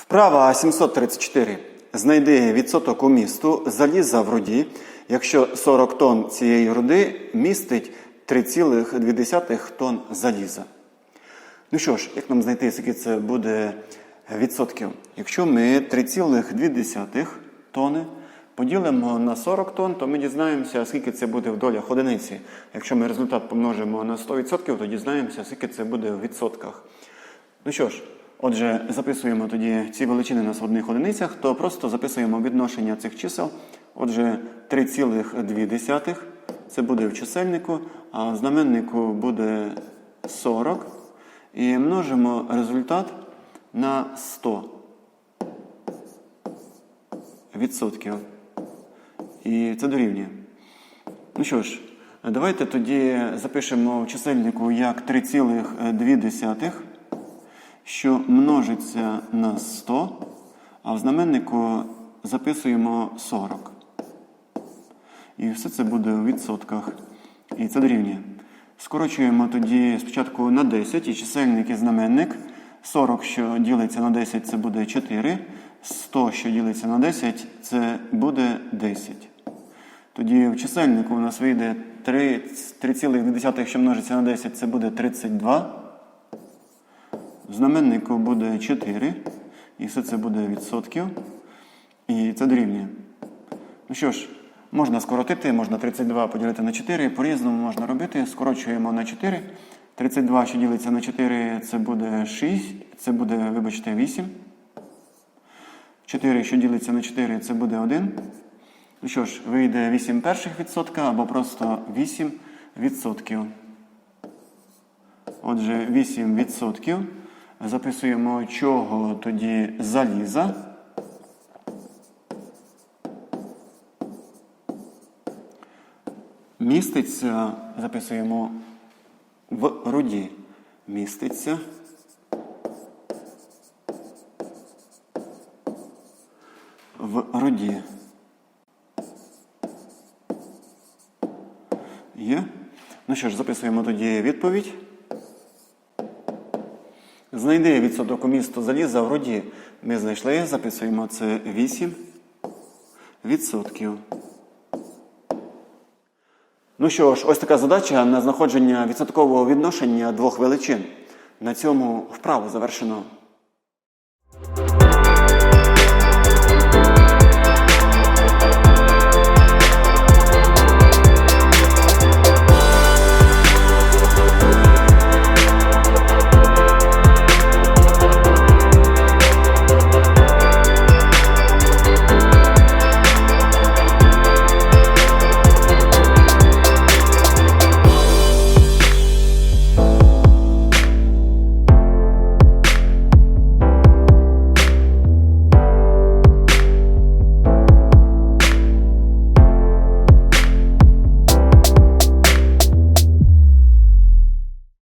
Вправа 734. Знайди відсоток умісту заліза в руді, якщо 40 тонн цієї руди містить 3,2 тонн заліза. Ну що ж, як нам знайти, скільки це буде відсотків? Якщо ми 3,2 тонни поділимо на 40 тонн, то ми дізнаємося, скільки це буде в долях одиниці. Якщо ми результат помножимо на 100%, то дізнаємося, скільки це буде в відсотках. Ну що ж, отже, записуємо тоді ці величини на одних одиницях, то просто записуємо відношення цих чисел. Отже, 3,2 це буде в чисельнику, а в знаменнику буде 40. І множимо результат на 100 відсотків. І це дорівнює. Ну що ж, давайте тоді запишемо в чисельнику як 3,2, що множиться на 100, а в знаменнику записуємо 40. І все це буде у відсотках. І це дорівнює. Скорочуємо тоді спочатку на 10 і чисельник і знаменник. 40, що ділиться на 10, це буде 4. 100, що ділиться на 10, це буде 10. Тоді в чисельнику у нас вийде 3,2, що множиться на 10, це буде 32. Знаменнику буде 4. І все це буде відсотків. І це дорівнює. Ну що ж, можна скоротити, можна 32 поділити на 4, по-різному можна робити. Скорочуємо на 4. 32, що ділиться на 4, це буде 6, це буде, вибачте, 8. 4, що ділиться на 4, це буде 1. Ну що ж, вийде 8 перших відсотка або просто 8 відсотків. Отже, 8 відсотків. Записуємо чого тоді заліза. Міститься, записуємо в руді. Міститься. В руді. Є. Ну що ж, записуємо тоді відповідь. Знайди відсоток у місто заліза в руді. Ми знайшли, записуємо це 8 відсотків. Ну що ж, ось така задача на знаходження відсоткового відношення двох величин. На цьому вправу завершено.